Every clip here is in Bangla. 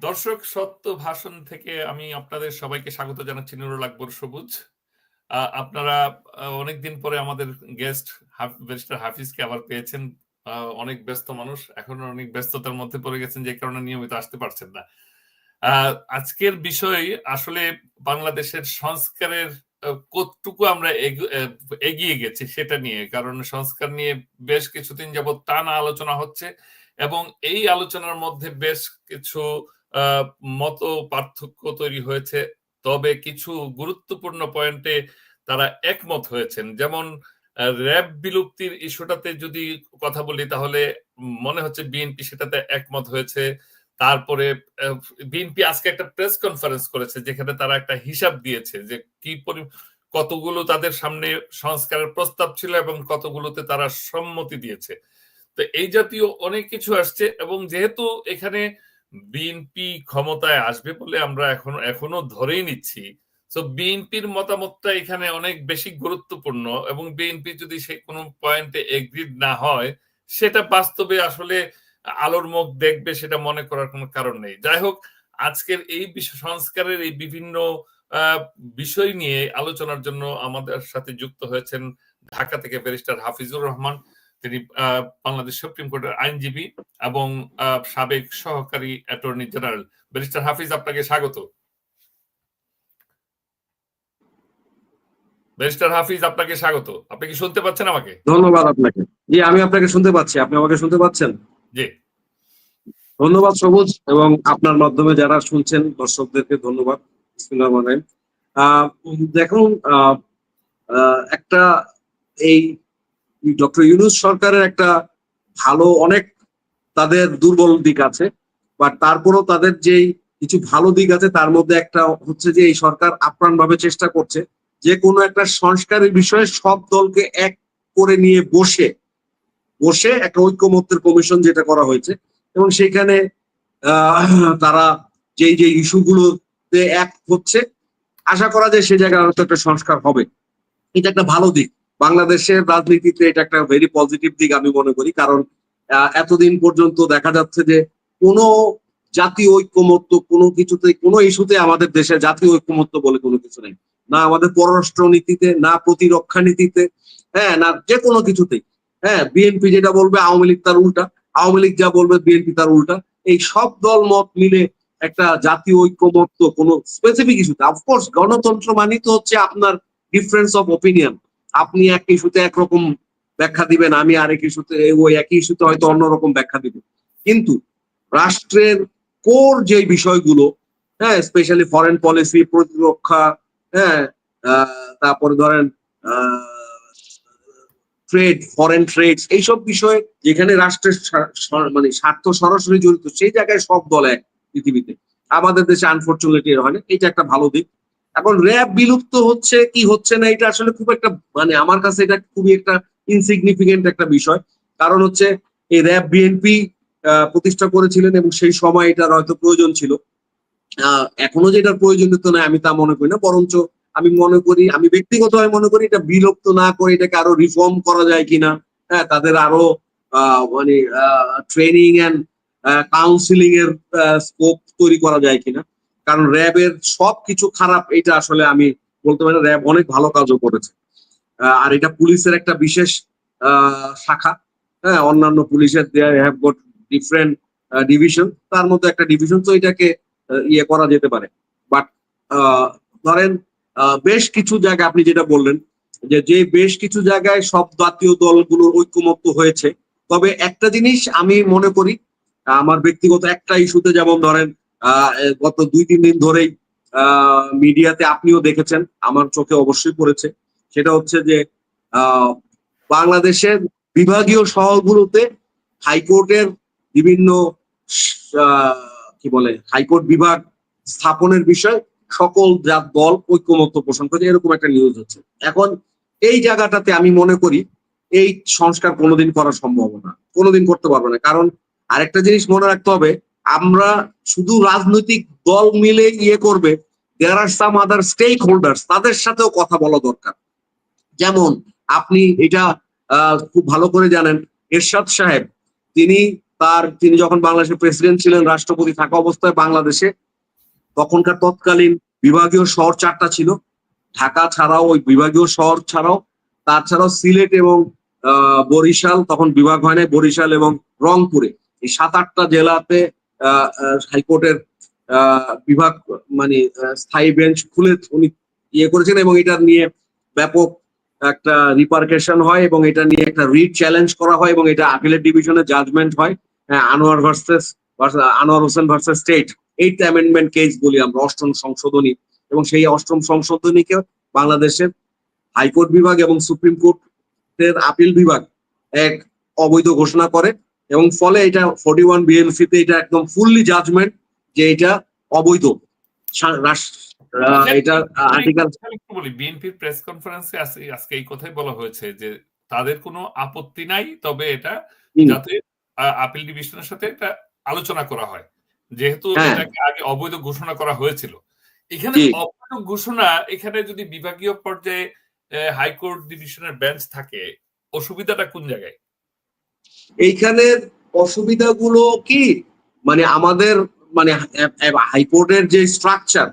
দর্শক সত্য ভাষণ থেকে আমি আপনাদের সবাইকে স্বাগত জানাচ্ছি নুরুল আকবর সবুজ। আপনারা অনেকদিন পরে আমাদের গেস্ট ব্যারিস্টার হাফিজকে আবার পেয়েছেন। অনেক ব্যস্ত মানুষ এখন অনেক ব্যস্ততার মধ্যে পড়ে গেছেন যে কারণে নিয়মিত আসতে পারছেন না। আজকের বিষয় আসলে বাংলাদেশের সংস্কারের কতটুকু আমরা এগ- এগিয়ে গেছি সেটা নিয়ে কারণ সংস্কার নিয়ে বেশ কিছুদিন যাবত টানা আলোচনা হচ্ছে এবং এই আলোচনার মধ্যে বেশ কিছু আহ, মত পার্থক্য তৈরি হয়েছে। তবে কিছু গুরুত্বপূর্ণ পয়েন্টে তারা একমত হয়েছেন। যেমন আহ, র্যাব বিলুপ্তির ইস্যুটাতে যদি কথা বলি তাহলে মনে হচ্ছে বিএনপি সেটাতে একমত হয়েছে। তারপরে বিএনপি আজকে একটা প্রেস কনফারেন্স করেছে যেখানে তারা একটা হিসাব দিয়েছে যে কি কতগুলো তাদের সামনে সংস্কারের প্রস্তাব ছিল এবং কতগুলোতে তারা সম্মতি দিয়েছে। তো এই জাতীয় অনেক কিছু আসছে এবং যেহেতু এখানে বিএনপি ক্ষমতায় আসবে বলে আমরা এখন, এখনও ধরেই নিচ্ছি। তো বিএনপির মতামতটা এখানে অনেক বেশি গুরুত্বপূর্ণ এবং বিএনপি যদি সে কোনো পয়েন্টে এগ্রিড না হয়, সেটা বাস্তবে আসলে আলোর মুখ দেখবে সেটা মনে করার কোনো কারণ নেই। যাই হোক, আজকের এই সংস্কারের এই বিভিন্ন বিষয় নিয়ে আলোচনার জন্য আমাদের সাথে যুক্ত হয়েছেন ঢাকা থেকে ব্যারিস্টার হাফিজুর রহমান। তিনি বাংলাদেশ সুপ্রিম কোর্টের আইনজীবী এবং সাবেক সহকারী অ্যাটর্নি জেনারেল। ব্যারিস্টার হাফিজ আপনাকে স্বাগত। ব্যারিস্টার হাফিজ আপনাকে স্বাগত। আপনি কি শুনতে পাচ্ছেন আমাকে? ধন্যবাদ আপনাকে। জি আমি আপনাকে শুনতে পাচ্ছি। আপনি আমাকে শুনতে পাচ্ছেন? জি। ধন্যবাদ সবুজ এবং আপনার মাধ্যমে যারা শুনছেন দর্শকদেরকে ধন্যবাদ। দেখুন একটা এই ডক্টর ইউনুস সরকারের একটা ভালো, অনেক তাদের দুর্বল দিক আছে বাট তারপরও তাদের যেই কিছু ভালো দিক আছে, তার মধ্যে একটা হচ্ছে যে এই সরকার আপ্রাণ ভাবে চেষ্টা করছে যে কোনো একটা সংস্কারের বিষয়ে সব দলকে এক করে নিয়ে বসে বসে একটা ঐক্যমত্যের কমিশন যেটা করা হয়েছে, এবং সেখানে তারা যেই যে ইস্যুগুলোতে এক হচ্ছে, আশা করা যায় সে জায়গায় একটা সংস্কার হবে। এটা একটা ভালো দিক। বাংলাদেশের রাজনীতিতে এটা একটা ভেরি পজিটিভ দিক আমি মনে করি। কারণ এতদিন পর্যন্ত দেখা যাচ্ছে যে কোনো জাতীয় ঐক্যমত্য, কোনো কিছুতে, কোনো ইস্যুতে আমাদের দেশে জাতীয় ঐক্যমত্য বলে কোনো কিছু নেই। না আমাদের পররাষ্ট্র নীতিতে, না প্রতিরক্ষা নীতিতে হ্যাঁ না যে কোনো কিছুতেই হ্যাঁ বিএনপি যেটা বলবে আওয়ামী লীগ তার উল্টা, আওয়ামী লীগ যা বলবে বিএনপি তার উল্টা। এই সব দল, মত মিলে একটা জাতীয় ঐক্যমত্য কোনো স্পেসিফিক ইস্যুতে অফকোর্স গণতন্ত্র মানে তো হচ্ছে আপনার ডিফারেন্স অফ ওপিনিয়ন আপনি এক ইস্যুতে একরকম ব্যাখ্যা দিবেন, আমি আরেক ইস্যুতে ওই একই ইস্যুতে হয়তো অন্যরকম ব্যাখ্যা দিব। কিন্তু রাষ্ট্রের কোর যে বিষয়গুলো হ্যাঁ স্পেশালি ফরেন পলিসি প্রতিরক্ষা হ্যাঁ তারপরে ধরেন ট্রেড ফরেন ট্রেড এইসব বিষয়ে যেখানে রাষ্ট্রের মানে স্বার্থ সরাসরি জড়িত, সেই জায়গায় সব দল এক পৃথিবীতে। আমাদের দেশে আনফর্চুনেটলি হয় না এটা একটা ভালো দিক। এখন র্যাব বিলুপ্ত হচ্ছে, কি হচ্ছে না, এটা আসলে খুব একটা মানে আমার কাছে এটা খুবই একটা ইনসিগনিফিকেন্ট একটা বিষয়। কারণ হচ্ছে, এই র্যাব বিএনপি প্রতিষ্ঠা করেছিলেন এবং সেই সময় এটার হয়তো প্রয়োজন ছিল। এখনও যে এটার প্রয়োজনীয়তা নয় আমি তা মনে করি না। বরঞ্চ আমি মনে করি, আমি ব্যক্তিগতভাবে মনে করি এটা বিলুপ্ত না করে এটাকে আরও রিফর্ম করা যায় কিনা। হ্যাঁ তাদের আরও মানে ট্রেনিং এন্ড কাউন্সিলিং এর স্কোপ তৈরি করা যায় কিনা। কারণ র্যাবের সব কিছু খারাপ, এটা আসলে আমি বলতে পারি র্যাব অনেক ভালো কাজও করেছে। আর এটা পুলিশের একটা বিশেষ শাখা। হ্যাঁ অন্যান্য পুলিশের হ্যাভ গট ডিফারেন্ট ডিভিশন তার মধ্যে একটা ডিভিশন তো এটাকে ইয়ে করা যেতে পারে। বাট ধরেন বেশ কিছু জায়গায় আপনি যেটা বললেন, যে যে বেশ কিছু জায়গায় সব জাতীয় দলগুলো ঐক্যমত্য হয়েছে। তবে একটা জিনিস আমি মনে করি, আমার ব্যক্তিগত একটা ইস্যুতে যেমন ধরেন গত দুই, তিন দিন ধরেই মিডিয়াতে আপনিও দেখেছেন, আমার চোখে অবশ্যই পড়েছে। সেটা হচ্ছে যে বাংলাদেশের বিভাগীয় শহরগুলোতে হাইকোর্টের বিভিন্ন কি বলে, হাইকোর্ট বিভাগ স্থাপনের বিষয় সকল জাত দল ঐক্যমত্য পোষণ করে এরকম একটা নিউজ হচ্ছে। এখন এই জায়গাটাতে আমি মনে করি, এই সংস্কার কোনোদিন করা সম্ভব না, কোনোদিন করতে পারবে না। কারণ আরেকটা জিনিস মনে রাখতে হবে আমরা শুধু রাজনৈতিক দল মিলে ইয়ে করবে দেয়ার আর সাম আদার স্টেক হোল্ডার্স তাদের সাথেও কথা বলা দরকার। যেমন আপনি এটা খুব ভালো করে জানেন, এরশাদ সাহেব, তিনি তার, তিনি যখন বাংলাদেশের প্রেসিডেন্ট ছিলেন, রাষ্ট্রপতি থাকা অবস্থায় বাংলাদেশে, তখনকার তৎকালীন বিভাগীয় শহর চারটা ছিল। ঢাকা ছাড়াও, ওই বিভাগীয় শহর ছাড়াও, তাছাড়াও সিলেট এবং বরিশাল, তখন বিভাগ হয় নাই, বরিশাল এবং রংপুরে। এই সাত আটটা জেলাতে হাইকোর্টের বিভাগ মানে স্থায়ী বেঞ্চ খুলে উনি ইয়ে করেছেন এবং এটা নিয়ে ব্যাপক একটা রিপার্কেশন হয় এবং এটা নিয়ে একটা রিট চ্যালেঞ্জ করা হয় এবং এটা আপিলের ডিভিশনে জাজমেন্ট হয়। আহ, Anwar versus Anwar Hossain versus state eight amendment case বলি আমরা অষ্টম সংশোধনী। এবং সেই অষ্টম সংশোধনীকে বাংলাদেশের হাইকোর্ট বিভাগ এবং সুপ্রিম কোর্টের আপিল বিভাগ এক অবৈধ ঘোষণা করে। এবং ফলে এটা ফোর্টি ওয়ান বিএনসি তে এটা একদম ফুললি জাজমেন্ট যে এটা অবৈধ। এটা আর্টিকেল বলি বিএনপির প্রেস কনফারেন্সে আজকে এই কথাই বলা হয়েছে যে তাদের কোনো আপত্তি নাই তবে এটা যাতে আপিল ডিভিশনের সাথে এটা আলোচনা করা হয়। যেহেতু হ্যাঁ। এটাকে আগে অবৈধ ঘোষণা করা হয়েছিল। এখানে অবৈধ ঘোষণা এখানে যদি বিভাগীয় পর্যায়ে হাইকোর্ট ডিভিশনের বেঞ্চ থাকে অসুবিধাটা কোন জায়গায়? এইখানে অসুবিধাগুলো কি? মানে আমাদের মানে হাইকোর্টের যে স্ট্রাকচার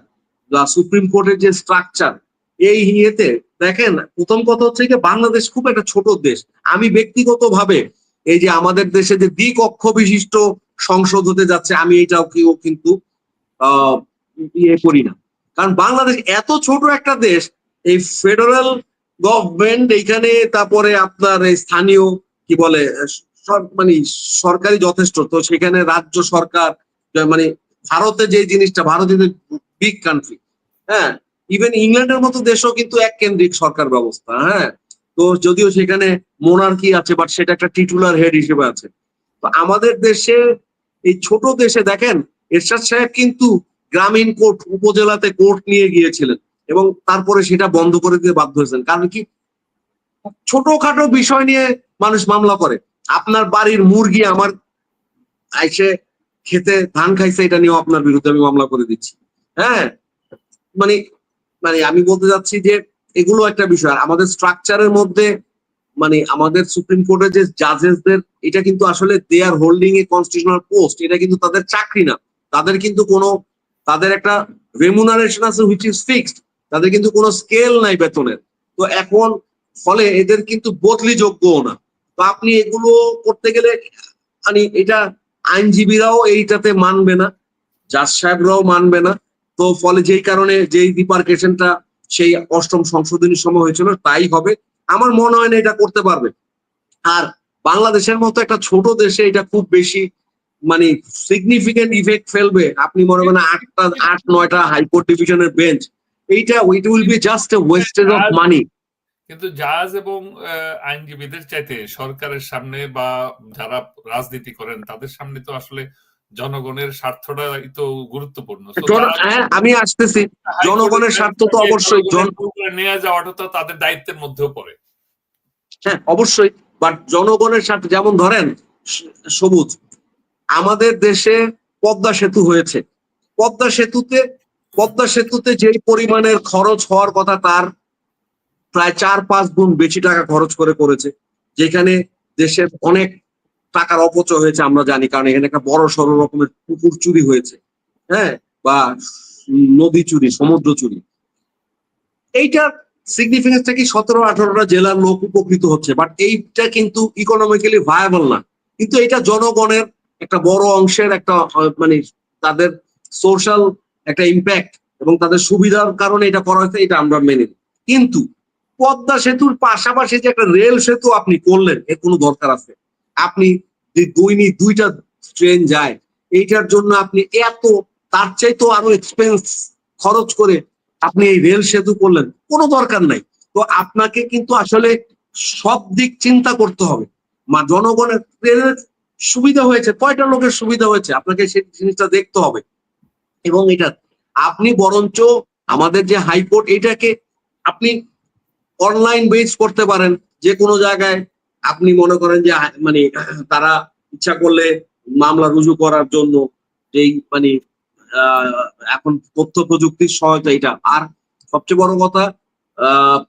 বা সুপ্রিম কোর্টের যে স্ট্রাকচার এই ইয়েতে দেখেন, প্রথম কথা হচ্ছে যে বাংলাদেশ খুব একটা ছোট দেশ। আমি ব্যক্তিগতভাবে এই যে আমাদের দেশে যে দ্বিকক্ষ বিশিষ্ট সংসদ হতে যাচ্ছে, আমি এটাও কেউ কিন্তু ইয়ে করি না। কারণ বাংলাদেশ এত ছোট একটা দেশ, এই ফেডারেল গভর্নমেন্ট এইখানে, তারপরে আপনার এই স্থানীয় কি বলে মানে সরকারি যথেষ্ট। তো সেখানে রাজ্য সরকার মানে ভারতে যে জিনিসটা, ভারত ইজ বিগ কান্ট্রি হ্যাঁ? ইভেন ইংল্যান্ডের মতো দেশও কিন্তু এক কেন্দ্রিক সরকার ব্যবস্থা হ্যাঁ? তো যদিও সেখানে মোনার্কি আছে বাট সেটা একটা টিটুলার হেড হিসেবে আছে। তো আমাদের দেশে, এই ছোট দেশে দেখেন, এরশাদ সাহেব কিন্তু গ্রামীণ কোর্ট, উপজেলাতে কোর্ট নিয়ে গিয়েছিলেন এবং তারপরে সেটা বন্ধ করে দিতে বাধ্য হয়েছেন। কারণ কি? ছোটখাটো বিষয় নিয়ে মানুষ মামলা করে। আপনার বাড়ির মুরগি আমার আইসে খেতে ধান খাইছে, এটা নিয়েও আপনার বিরুদ্ধে আমি মামলা করে দিচ্ছি। হ্যাঁ? মানে মানে আমি বলতে যাচ্ছি যে এগুলো একটা বিষয়। আমাদের স্ট্রাকচারের মধ্যে মানে আমাদের সুপ্রিম কোর্টের যে জাজেসদের এটা কিন্তু আসলে they are holding a constitutional post এটা কিন্তু তাদের চাকরি না। তাদের কিন্তু কোনো, তাদের একটা রেমুনারেশন আছে হুইচ ইজ ফিক্সড তাদের কিন্তু কোনো স্কেল নাই বেতনের। তো এখন, ফলে এদের কিন্তু বদলি যোগ্যও না। তো আপনি এগুলো করতে গেলে মানে এটা আইনজীবীরাও এইটাতে মানবে না, জাজ সাহেবরাও মানবে না। তো ফলে যেই কারণে যেই ডিপার্কেশনটা সেই অষ্টম সংশোধনীর সময় হয়েছিল, তাই হবে। আমার মনে হয় না এটা করতে পারবে। আর বাংলাদেশের মতো একটা ছোট দেশে এটা খুব বেশি মানে সিগনিফিকেন্ট ইফেক্ট ফেলবে। আপনি মনে করেন আটটা, আট, নয়টা হাইকোর্ট ডিভিশনের বেঞ্চ এইটা it will be just a wastage of money কিন্তু জাজ এবং আইনজীবীদের চাইতে সরকারের সামনে বা যারা রাজনীতি করেন তাদের সামনে তো আসলে জনগণের স্বার্থটা তো গুরুত্বপূর্ণ। হ্যাঁ আমি আসতেছি। জনগণের স্বার্থ তো অবশ্যই নিয়ে যাওয়াটা তো তাদের দায়িত্বের মধ্যেও পড়ে। হ্যাঁ অবশ্যই। বাট জনগণের সাথে যেমন ধরেন সবুজ। আমাদের দেশে পদ্মা সেতু হয়েছে। পদ্মা সেতুতে পদ্মা সেতুতে যেই পরিমাণের খরচ হওয়ার কথা তার প্রায় চার পাঁচ গুণ বেশি টাকা খরচ করে করেছে, যেখানে দেশের অনেক টাকার অপচয় হয়েছে আমরা জানি, কারণ এখানে একটা বড় সড়ো রকমের পুকুর চুরি হয়েছে হ্যাঁ? বা নদী চুরি, সমুদ্র চুরি। এইটার সিগনিফিকেন্সটা কি সতেরো, আঠারোটা জেলার লোক উপকৃত হচ্ছে বাট এইটা কিন্তু ইকোনমিক্যালি ভায়াবল না। কিন্তু এটা জনগণের একটা বড় অংশের একটা মানে তাদের সোশ্যাল একটা ইম্প্যাক্ট এবং তাদের সুবিধার কারণে এটা করা হয়েছে, এটা আমরা মেনে কিন্তু পদ্মা সেতুর পাশাপাশি যে একটা রেল সেতু আপনি করলেন, এর কোনো দরকার আছে? আপনি যে দৈনিক দুইটা ট্রেন যায়, এইটার জন্য আপনি এত, তার চাইতো আরও এক্সপেন্স খরচ করে আপনি এই রেল সেতু করলেন, কোনো দরকার নাই। তো আপনাকে কিন্তু আসলে সব দিক চিন্তা করতে হবে। মা, জনগণের ট্রেনের সুবিধা হয়েছে, কয়টা লোকের সুবিধা হয়েছে, আপনাকে সেই জিনিসটা দেখতে হবে। এবং এটা আপনি বরঞ্চ আমাদের যে হাইকোর্ট, এটাকে আপনি অনলাইন বেস করতে পারেন। যে কোনো জায়গায় আপনি মনে করেন যে মানে তারা ইচ্ছা করলে মামলা রুজু করার জন্য যেই মানে এখন তথ্য প্রযুক্তির সহায়তা এটা। আর সবচেয়ে বড় কথা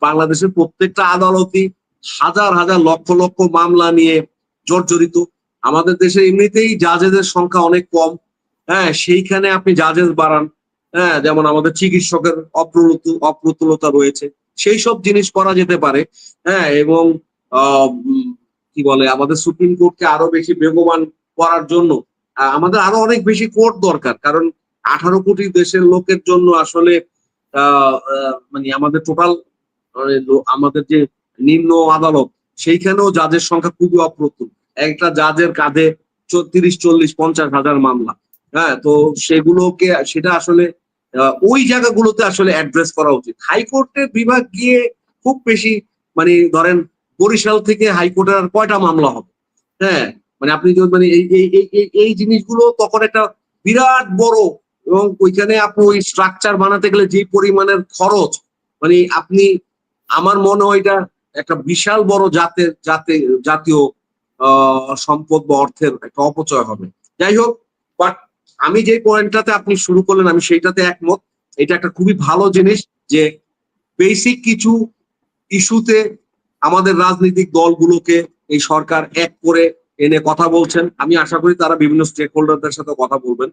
বাংলাদেশের প্রত্যেকটা আদালতই হাজার হাজার লক্ষ লক্ষ মামলা নিয়ে জর্জরিত। আমাদের দেশে এমনিতেই জাজেদের সংখ্যা অনেক কম। হ্যাঁ সেইখানে আপনি জাজেস বাড়ান। হ্যাঁ যেমন আমাদের চিকিৎসকের অপ্রতুল, অপ্রতুলতা রয়েছে। সেই সব জিনিস করা যেতে পারে। হ্যাঁ এবং কি বলে, আমাদের সুপ্রিম কোর্টকে আরও বেশি বেগবান করার জন্য আমাদের আরও অনেক বেশি কোর্ট দরকার। কারণ আঠারো কোটি দেশের লোকের জন্য আসলে মানে আমাদের টোটাল আমাদের যে নিম্ন আদালত, সেইখানেও জাজের সংখ্যা খুবই অপ্রতুল। একটা জাজের কাঁধে তিরিশ, চল্লিশ, পঞ্চাশ হাজার মামলা। হ্যাঁ তো সেগুলোকে, সেটা আসলে ওই জায়গাগুলোতে আসলে অ্যাড্রেস করা উচিত। হাইকোর্টের বিভাগ গিয়ে খুব বেশি মানে ধরেন, বরিশাল থেকে হাইকোর্টের আর কয়টা মামলা হবে? হ্যাঁ মানে আপনি যদি মানে এই এই জিনিসগুলো তখন একটা বিরাট বড়, এবং ওইখানে আপনি ওই স্ট্রাকচার বানাতে গেলে যে পরিমাণের খরচ মানে আপনি, আমার মনে হয় এটা একটা বিশাল বড় জাতের, জাতে, জাতীয় সম্পদ বা অর্থের একটা অপচয় হবে। যাই হোক বাট আমি যে পয়েন্টটাতে আপনি শুরু করলেন, আমি সেইটাতে একমত। এটা একটা খুবই ভালো জিনিস যে বেসিক কিছু ইস্যুতে আমাদের রাজনৈতিক দলগুলোকে এই সরকার এক করে এনে কথা বলছেন। আমি আশা করি তারা বিভিন্ন স্টেক হোল্ডারদের সাথে কথা বলবেন।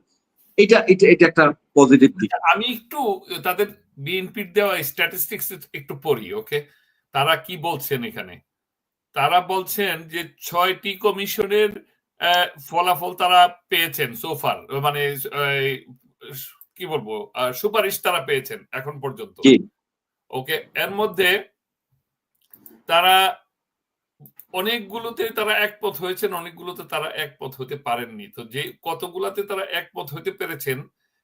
এটা এটা এটা একটা পজিটিভ দিক। আমি একটু তাদের বিএনপির দেওয়া স্ট্যাটিস্টিক্স একটু পড়ি ওকে তারা কি বলছেন এখানে? তারা বলছেন যে ছয়টি কমিশনের ফলাফল তারা পেয়েছেন সোফার মানে কি বলব? সুপারিশ তারা পেয়েছেন এখন পর্যন্ত। ওকে? এর মধ্যে তারা অনেকগুলোতে তারা একপথ হয়েছেন অনেকগুলোতে তারা একপথ হতে পারেননি। তো যে কতগুলাতে তারা একপথ হতে পেরেছেন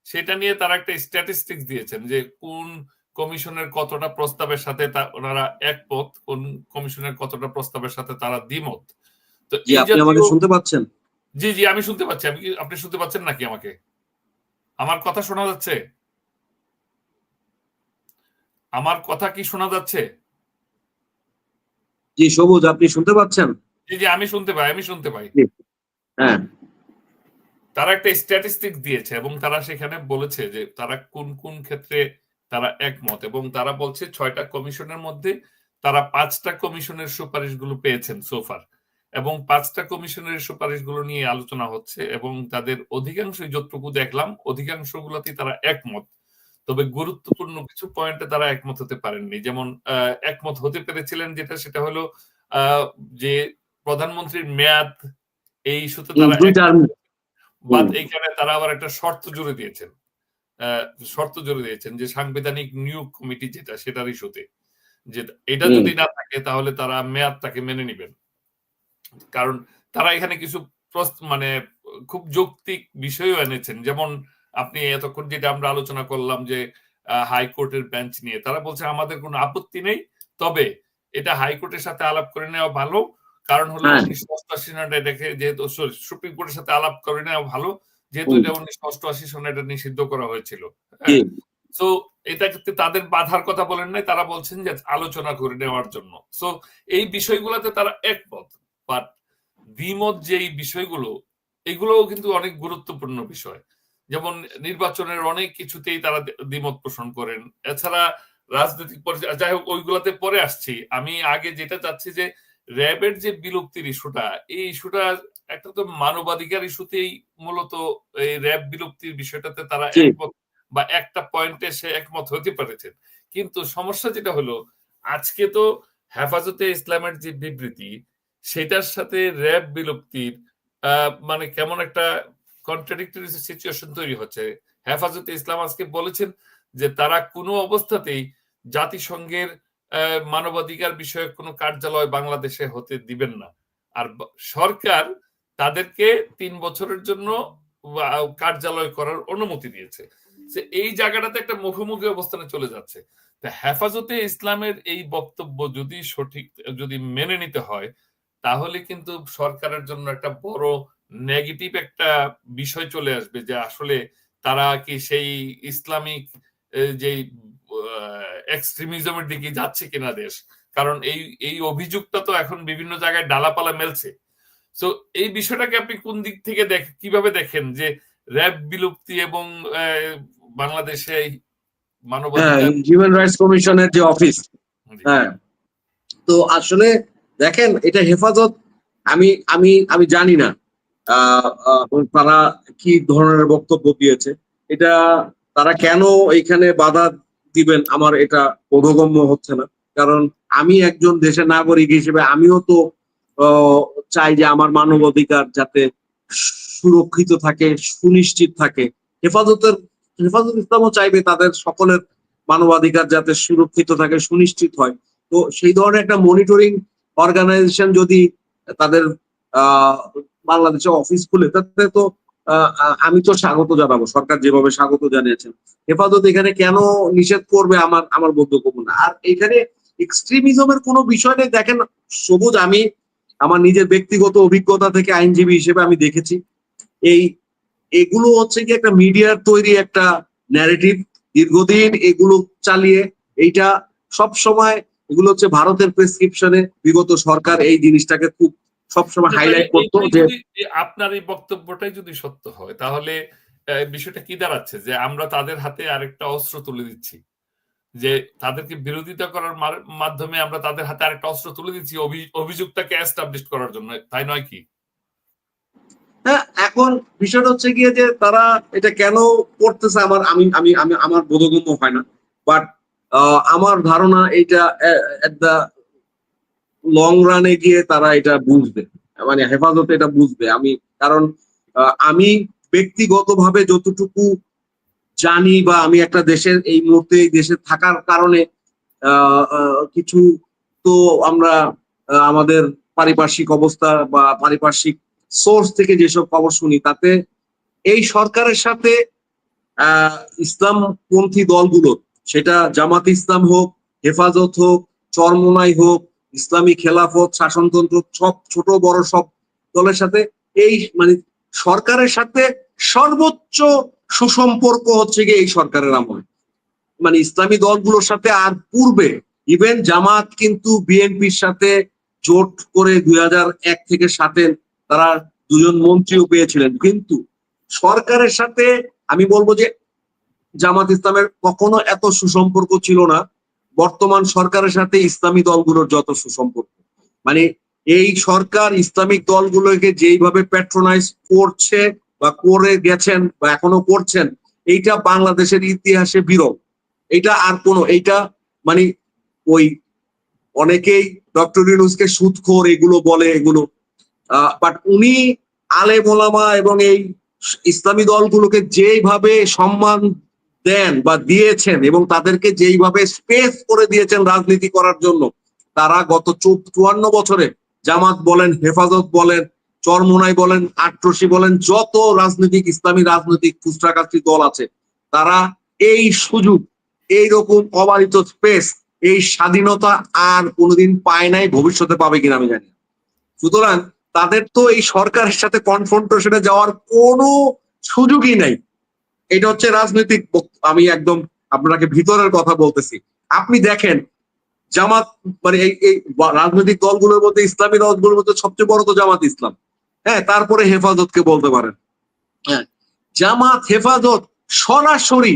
সেটা নিয়ে তারা একটা স্ট্যাটিস্টিক্স দিয়েছেন যে কোন কমিশনের কতটা প্রস্তাবের সাথে ওনারা একমত কোন কমিশনের কতটা প্রস্তাবের সাথে তারা দ্বিমত। জি এই আপনি আমাকে শুনতে পাচ্ছেন। জি জি আমি শুনতে পাচ্ছি। আমি আপনি শুনতে পাচ্ছেন নাকি আমাকে? আমার কথা শোনা যাচ্ছে? আমার কথা কি শোনা যাচ্ছে? জি সবুজ আপনি শুনতে পাচ্ছেন? জি জি আমি শুনতে পাই আমি শুনতে পাই। হ্যাঁ। তারা একটা স্ট্যাটিস্টিক দিয়েছে এবং তারা সেখানে বলেছে যে তারা কোন কোন ক্ষেত্রে তারা একমত এবং তারা বলছে ছয়টা কমিশনের মধ্যে তারা পাঁচটা কমিশনের সুপারিশগুলো পেয়েছেন সোফার এবং পাঁচটা কমিশনের সুপারিশগুলো নিয়ে আলোচনা হচ্ছে এবং তাদের অধিকাংশ যতটুকু দেখলাম অধিকাংশ অধিকাংশগুলোতেই তারা একমত। তবে গুরুত্বপূর্ণ কিছু পয়েন্টে তারা একমত হতে পারেননি। যেমন আহ, একমত হতে পেরেছিলেন যেটা সেটা হলো আহ, যে প্রধানমন্ত্রীর মেয়াদ এই ইস্যুতে তারা হুম। এইখানে তারা আবার একটা শর্ত জুড়ে দিয়েছেন। আহ, শর্ত জুড়ে দিয়েছেন যে সাংবিধানিক নিয়োগ কমিটি যেটা সেটার ইস্যুতে। যে এটা যদি না থাকে তাহলে তারা মেয়াদটাকে মেনে নেবেন। কারণ তারা এখানে কিছু মানে খুব যৌক্তিক বিষয়ও এনেছেন। যেমন আপনি এতক্ষণ যেটা আমরা আলোচনা করলাম যে হাইকোর্টের বেঞ্চ নিয়ে তারা বলছে আমাদের কোনো আপত্তি নেই তবে এটা হাইকোর্টের সাথে আলাপ করে নেওয়া ভালো। কারণ হলো হ্যাঁ। উনিশশো অষ্টআশি সনে দেখে যেহেতু সুপ্রিম কোর্টের সাথে আলাপ করে নেওয়া ভালো যেহেতু। এটা উনিশশো অষ্টআশি সনে এটা নিষিদ্ধ করা হয়েছিল। তো এটা ক্ষেত্রে তাদের বাধার কথা বলেন নাই তারা বলছেন যে আলোচনা করে নেওয়ার জন্য। সো এই বিষয়গুলোতে তারা একমত। বাট দ্বিমত যে এই বিষয়গুলো এগুলোও কিন্তু অনেক গুরুত্বপূর্ণ বিষয়। যেমন নির্বাচনের অনেক কিছুতেই তারা দ্বিমত পোষণ করেন। এছাড়া রাজনৈতিক যাই হোক ওইগুলোতে পরে আসছি। আমি আগে যেটা চাচ্ছি যে র্যাবের যে বিলুপ্তির ইস্যুটা এই ইস্যুটা একটা তো মানবাধিকার ইস্যুতেই মূলত এই র্যাব বিলুপ্তির বিষয়টাতে তারা একমত বা একটা পয়েন্টে সে একমত হতে পেরেছেন। কিন্তু সমস্যা যেটা হলো আজকে তো হেফাজতে ইসলামের যে বিবৃতি সেটার সাথে র্যাব বিলুপ্তির মানে কেমন একটা কন্ট্রাডিক্টরি সিচুয়েশন তৈরি হচ্ছে। হেফাজতে ইসলাম আজকে বলেছেন যে তারা কোনো অবস্থাতেই জাতিসংঘের মানবাধিকার বিষয়ক কোনো কার্যালয় বাংলাদেশে হতে দিবেন না। আর সরকার তাদেরকে তিন বছরের জন্য কার্যালয় করার অনুমতি দিয়েছে। যে এই জায়গাটাতে একটা মুখোমুখি অবস্থানে চলে যাচ্ছে। হেফাজতে ইসলামের এই বক্তব্য যদি সঠিক, যদি মেনে নিতে হয় তাহলে কিন্তু সরকারের জন্য একটা বড় নেগেটিভ একটা বিষয় চলে আসবে যে আসলে তারা কি সেই ইসলামিক যে এক্সট্রিমিজমের দিকে যাচ্ছে কিনা দেশ? কারণ এই এই অভিযোগটা তো এখন বিভিন্ন জায়গায় ডালাপালা মেলছে। তো এই বিষয়টাকে আপনি কোন দিক থেকে দেখ কীভাবে দেখেন যে র্যাব বিলুপ্তি এবং বাংলাদেশে হ্যাঁ হিউম্যান রাইটস কমিশনের যে অফিস হ্যাঁ তো আসলে দেখেন, এটা হেফাজত, আমি আমি আমি জানি না তারা কি ধরনের বক্তব্য দিয়েছে। এটা তারা কেন এখানে বাধা দিবেন আমার এটা বোধগম্য হচ্ছে না। কারণ আমি একজন দেশের নাগরিক হিসেবে আমিও তো চাই যে আমার মানবাধিকার যাতে সুরক্ষিত থাকে, সুনিশ্চিত থাকে। হেফাজতের, হেফাজত ইসলামও চাইবে তাদের সকলের মানবাধিকার যাতে সুরক্ষিত থাকে, সুনিশ্চিত হয়। তো সেই ধরনের একটা মনিটরিং অর্গানাইজেশন যদি তাদের বাংলাদেশে অফিস খুলে, তাতে তো আমি তো স্বাগত জানাব, সরকার যেভাবে স্বাগত জানিয়েছেন। হেফাজত এখানে কেন নিষেধ করবে আমার আমার বক্তব্য না আর এখানে এক্সট্রিমিজমের কোনো বিষয় নেই, দেখেন সবুজ, আমি আমার নিজের ব্যক্তিগত অভিজ্ঞতা থেকে আইনজীবী হিসেবে আমি দেখেছি। এই, এগুলো হচ্ছে কি একটা মিডিয়ার তৈরি একটা ন্যারেটিভ দীর্ঘদিন এগুলো চালিয়ে, এইটা সব সময় এগুলো হচ্ছে ভারতের প্রেসক্রিপশনে বিগত সরকার এই জিনিসটাকে খুব সবসময় হাইলাইট করতো যে আপনার এই বক্তব্যটাই যদি সত্য হয় তাহলে বিষয়টা কি দাঁড়াচ্ছে? যে আমরা তাদের হাতে আরেকটা অস্ত্র তুলে দিচ্ছি। যে তাদেরকে বিরোধিতা করার মাধ্যমে আমরা তাদের হাতে আরেকটা অস্ত্র তুলে দিচ্ছি অভি- অভিযোগটাকে এস্টাবলিশ করার জন্য। তাই নয় কি? হ্যাঁ এখন বিষয়টা হচ্ছে গিয়ে যে তারা এটা কেন করতেছে আমার আমি আমি আমি আমার বোধগম্য হয় না। বাট আমার ধারণা এটা লং রানে গিয়ে তারা এটা বুঝবে। মানে হেফাজত এটা বুঝবে। আমি, কারণ আমি ব্যক্তিগতভাবে যতটুকু জানি বা আমি একটা দেশের, এই মুহূর্তে এই দেশে থাকার কারণে কিছু তো আমরা আমাদের পারিপার্শ্বিক অবস্থা বা পারিপার্শ্বিক সোর্স থেকে যেসব খবর শুনি, তাতে এই সরকারের সাথে ইসলামপন্থী দলগুলো সেটা জামাত ইসলাম হোক, হেফাজত হোক, চরমোনাই হোক, ইসলামী খেলাফত, শাসনতন্ত্র, সব ছোট, বড় সব দলের সাথে এই মানে সরকারের সাথে সর্বোচ্চ সুসম্পর্ক হচ্ছে গিয়ে এই সরকারের আমলে। মানে ইসলামী দলগুলোর সাথে আর পূর্বে ইভেন জামাত কিন্তু বিএনপির সাথে জোট করে দুই এক থেকে সাতে তারা দুজন মন্ত্রীও পেয়েছিলেন। কিন্তু সরকারের সাথে আমি বলব যে জামাত ইসলামের কখনো এত সুসম্পর্ক ছিল না। বর্তমান সরকারের সাথে ইসলামী দলগুলোর যত সুসম্পর্ক। মানে এই সরকার ইসলামিক দলগুলোকে যেইভাবে প্যাট্রোনাইজ করছে বা করে গেছেন বা এখনও করছেন, এইটা বাংলাদেশের ইতিহাসে বিরল। এটা আর কোনো, এইটা মানে ওই অনেকেই ডক্টর ইউনুসকে সুদখোর এগুলো বলে এগুলো। বাট উনি আলে মোলামা এবং এই ইসলামী দলগুলোকে যেইভাবে সম্মান দেন বা দিয়েছেন এবং তাদেরকে যেইভাবে স্পেস করে দিয়েছেন রাজনীতি করার জন্য, তারা গত চুয়ান্ন বছরে জামাত বলেন, হেফাজত বলেন, চরমোনাই বলেন, আট্রসি বলেন, যত রাজনৈতিক, ইসলামী রাজনৈতিক খুচরাকাস্তি দল আছে, তারা এই সুযোগ এই রকম অবারিত স্পেস এই স্বাধীনতা আর কোনোদিন পায় নাই, ভবিষ্যতে পাবে কিনা আমি জানি সুতরাং তাদের তো এই সরকারের সাথে কনফ্রন্টেশনে যাওয়ার কোনো সুযোগই নাই। এটা হচ্ছে রাজনৈতিক আমি একদম আপনাকে ভিতরের কথা বলতেছি। আপনি দেখেন, জামাত মানে এই এই রাজনৈতিক দলগুলোর মধ্যে, ইসলামী দলগুলোর মধ্যে সবচেয়ে বড় তো জামাত ইসলাম। হ্যাঁ তারপরে হেফাজতকে বলতে পারেন। হ্যাঁ জামাত, হেফাজত, সরাসরি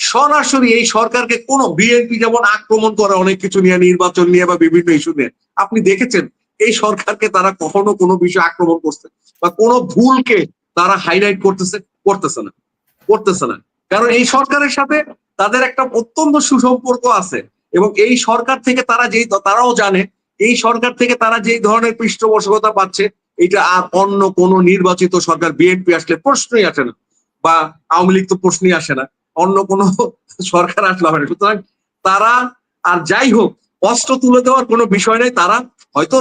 সরাসরি এই সরকারকে কোনো বিএনপি যেমন আক্রমণ করে, অনেক কিছু নিয়ে, নির্বাচন নিয়ে বা বিভিন্ন ইস্যু নিয়ে, আপনি দেখেছেন, এই সরকারকে তারা কখনো কোনো বিষয়ে আক্রমণ করছে বা কোনো ভুলকে তারা হাইলাইট করতেছে করতেছে না। করতেছে না কারণ এই সরকারের সাথে তাদের একটা অত্যন্ত সুসম্পর্ক আছে এবং এই সরকার থেকে তারা যেই তারাও জানে, এই সরকার থেকে তারা যেই ধরনের পৃষ্ঠপোষকতা পাচ্ছে, এটা আর অন্য কোন নির্বাচিত সরকার বিএনপি আসলে প্রশ্নই আসে না বা আওয়ামী লীগ তো প্রশ্নই আসে না, অন্য কোনো সরকার আসলে হবে না সুতরাং তারা আর যাই হোক অস্ত্র তুলে দেওয়ার কোনো বিষয় নেই, তারা হয়তো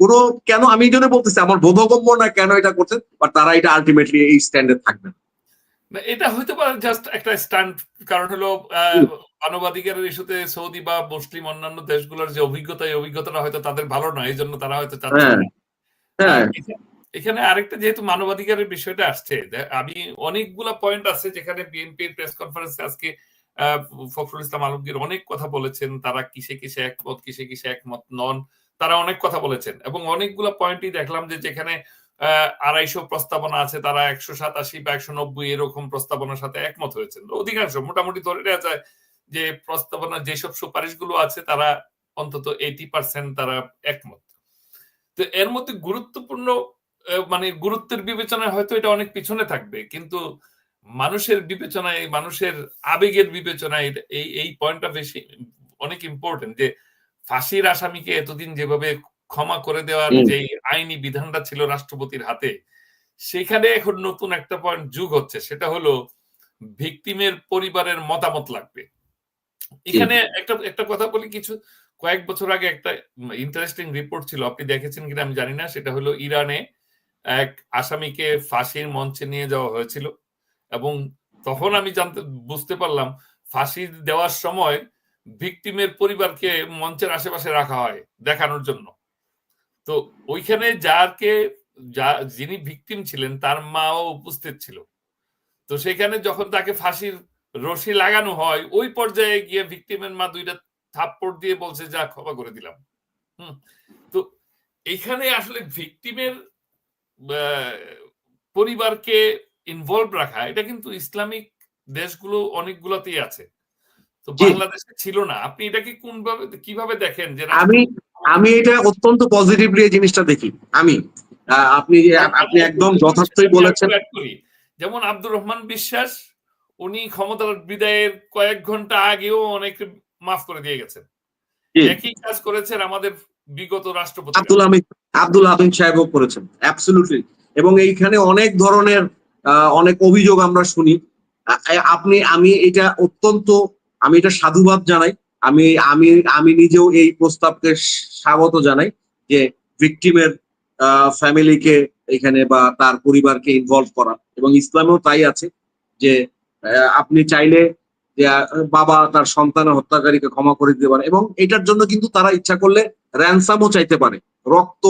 কোনো কেন, আমি এই জন্য বলতেছি, আমার বোধগম্য না কেন এটা করছে বাট তারা এটা আলটিমেটলি এই স্ট্যান্ডে থাকবে না। এটা হইতে পারে জাস্ট একটা স্ট্যান্ড কারণ হলো মানবাধিকারের ইস্যুতে সৌদি বা মুসলিম অন্যান্য দেশগুলোর যে অভিজ্ঞতা এই অভিজ্ঞতাটা হয়তো তাদের ভালো না এই জন্য তারা হয়তো হ্যাঁ। হ্যাঁ। এখা- এখানে আরেকটা যেহেতু মানবাধিকারের বিষয়টা আসছে আমি অনেকগুলা পয়েন্ট আছে যেখানে বিএনপির প্রেস কনফারেন্সে আজকে আহ, ফখরুল ইসলাম আলমগীর অনেক কথা বলেছেন তারা কিসে কিসে একমত কিসে কিসে একমত নন তারা অনেক কথা বলেছেন। এবং অনেকগুলা পয়েন্টই দেখলাম যে যেখানে আড়াইশো প্রস্তাবনা আছে, তারা একশো সাতাশি বা একশো নব্বই এরকম প্রস্তাবনার সাথে একমত হয়েছেন। অধিকাংশ, মোটামুটি ধরে নেওয়া যায় যে প্রস্তাবনা, যেসব সুপারিশগুলো আছে, তারা অন্তত এইটি পার্সেন্ট তারা একমত। তো এর মধ্যে গুরুত্বপূর্ণ মানে গুরুত্বের বিবেচনায় হয়তো এটা অনেক পিছনে থাকবে, কিন্তু মানুষের বিবেচনায়, মানুষের আবেগের বিবেচনায় এই এই পয়েন্টটা বেশি, অনেক ইম্পর্টেন্ট যে ফাঁসির আসামিকে এতদিন যেভাবে ক্ষমা করে দেওয়ার যে আইনি বিধানটা ছিল রাষ্ট্রপতির হাতে সেখানে এখন নতুন একটা পয়েন্ট যুগ হচ্ছে সেটা হলো ভিকটিমের পরিবারের মতামত লাগবে। এখানে একটা একটা কথা বলি কিছু কয়েক বছর আগে একটা ইন্টারেস্টিং রিপোর্ট ছিল আপনি দেখেছেন কিনা আমি জানি না সেটা হলো ইরানে এক আসামিকে ফাঁসির মঞ্চে নিয়ে যাওয়া হয়েছিল এবং তখন আমি জানতে বুঝতে পারলাম ফাঁসি দেওয়ার সময় ভিকটিমের পরিবারকে মঞ্চের আশেপাশে রাখা হয় দেখানোর জন্য। তো ওইখানে যারকে যা যিনি ভিকটিম ছিলেন তার মাও উপস্থিত ছিল। তো সেখানে যখন তাকে ফাঁসির রশি লাগানো হয় ওই পর্যায়ে গিয়ে ভিকটিমের মা দুইটা থাপ্পড় দিয়ে বলছে যা ক্ষমা করে দিলাম। হুম। তো এখানে আসলে ভিকটিমের পরিবারকে ইনভলভ রাখা এটা কিন্তু ইসলামিক দেশগুলো অনেকগুলোতেই আছে। তো বাংলাদেশে ছিল না। আপনি এটাকে কোনভাবে কীভাবে দেখেন যে আমি আমি এটা অত্যন্ত পজিটিভলি এই জিনিসটা দেখি। আমি আপনি আপনি একদম যথার্থই বলেছেন। যেমন আব্দুর রহমান বিশ্বাস উনি ক্ষমতার বিদায়ের কয়েক ঘণ্টা আগেও অনেক মাফ করে দিয়ে গেছেন। একই কাজ করেছেন আমাদের বিগত রাষ্ট্রপতি। আব্দুল হামিদ আব্দুল হামিদ সাহেবও করেছেন অ্যাবসলিউটলি এবং এইখানে অনেক ধরনের আহ, অনেক অভিযোগ আমরা শুনি। আপনি আমি এটা অত্যন্ত আমি এটা সাধুবাদ জানাই। আমি আমি আমি নিজেও এই প্রস্তাবকে স্বাগত জানাই যে ভিকটিমের ফ্যামিলিকে এখানে বা তার পরিবারকে ইনভলভ করা। এবং ইসলামেও তাই আছে যে আপনি চাইলে যে বাবা তার সন্তানের হত্যাকারীকে ক্ষমা করে দিতে পারে এবং এটার জন্য কিন্তু তারা ইচ্ছা করলে র্যানসামও চাইতে পারে। রক্ত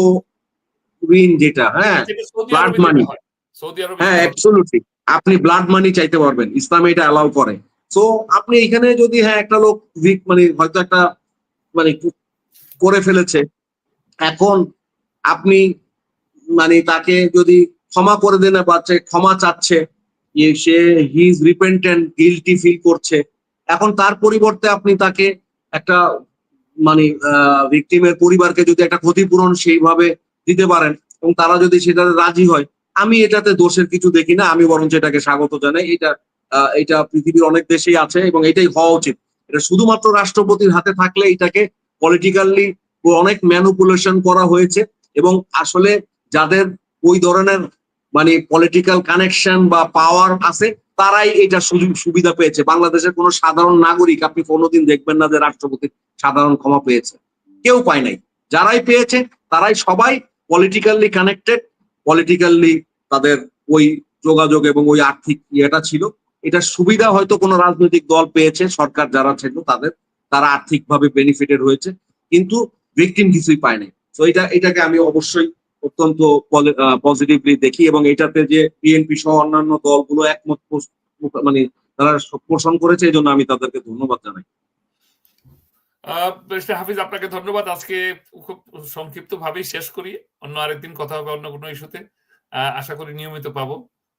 ঋণ যেটা হ্যাঁ ব্লাড money। হয়। অ্যাবসলিউটলি আপনি ব্লাড মানি চাইতে পারবেন। ইসলামে এটা অ্যালাউ করে। সো আপনি এখানে যদি হ্যাঁ একটা লোক weak মানে হয়তো একটা মানে করে ফেলেছে, এখন আপনি মানে তাকে যদি ক্ষমা করে দেন বা ক্ষমা চাচ্ছে যে সে he is repentant guilty feel করছে, এখন তার পরিবর্তে আপনি তাকে একটা মানে ভিকটিমের পরিবারকে যদি একটা ক্ষতিপূরণ সেইভাবে দিতে পারেন এবং তারা যদি সেটাতে রাজি হয়, আমি এটাতে দোষের কিছু দেখি না, আমি বরঞ্চ এটাকে স্বাগত জানাই, এটা এটা পৃথিবীর অনেক দেশেই আছে এবং এটাই হওয়া উচিত। এটা শুধুমাত্র রাষ্ট্রপতির হাতে থাকলে এটাকে পলিটিক্যালি অনেক ম্যানুপুলেশন করা হয়েছে এবং আসলে যাদের ওই ধরনের মানে পলিটিক্যাল কানেকশন বা পাওয়ার আছে, তারাই এটা সুযোগ সুবিধা পেয়েছে। বাংলাদেশের কোনো সাধারণ নাগরিক, আপনি কোনোদিন দেখবেন না যে রাষ্ট্রপতি সাধারণ ক্ষমা পেয়েছে। কেউ পায় নাই। যারাই পেয়েছে, তারাই সবাই পলিটিক্যালি কানেক্টেড পলিটিক্যালি তাদের ওই যোগাযোগ এবং ওই আর্থিক ইয়েটা ছিল। এটা সুবিধা হয়তো কোনো রাজনৈতিক দল পেয়েছে সরকার যারা ছিল তাদের তারা আর্থিকভাবে বেনিফিটেড হয়েছে কিন্তু ভিকটিম কিছুই পায় নাই তো এটা এটাকে আমি অবশ্যই অত্যন্ত পজিটিভলি দেখি এবং এটাতে যে বিএনপি সহ অন্যান্য দলগুলো একমত মানে তারা পোষণ করেছে এই জন্য আমি তাদেরকে ধন্যবাদ জানাই। হাফিজ আপনাকে ধন্যবাদ। আজকে খুব সংক্ষিপ্ত ভাবেই শেষ করি। অন্য আরেকদিন কথা হবে অন্য কোনো ইস্যুতে। আশা করি নিয়মিত পাবো।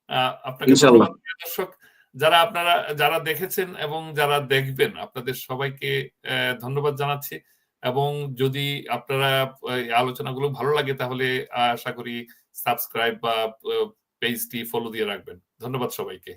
আহ, আপনাকে ধন্যবাদ। দর্শক যারা আপনারা, যারা দেখেছেন এবং যারা দেখবেন, আপনাদের সবাইকে ধন্যবাদ জানাচ্ছি। এবং যদি আপনারা আলোচনাগুলো ভালো লাগে, তাহলে আশা করি সাবস্ক্রাইব বা পেজটি ফলো দিয়ে রাখবেন। ধন্যবাদ সবাইকে।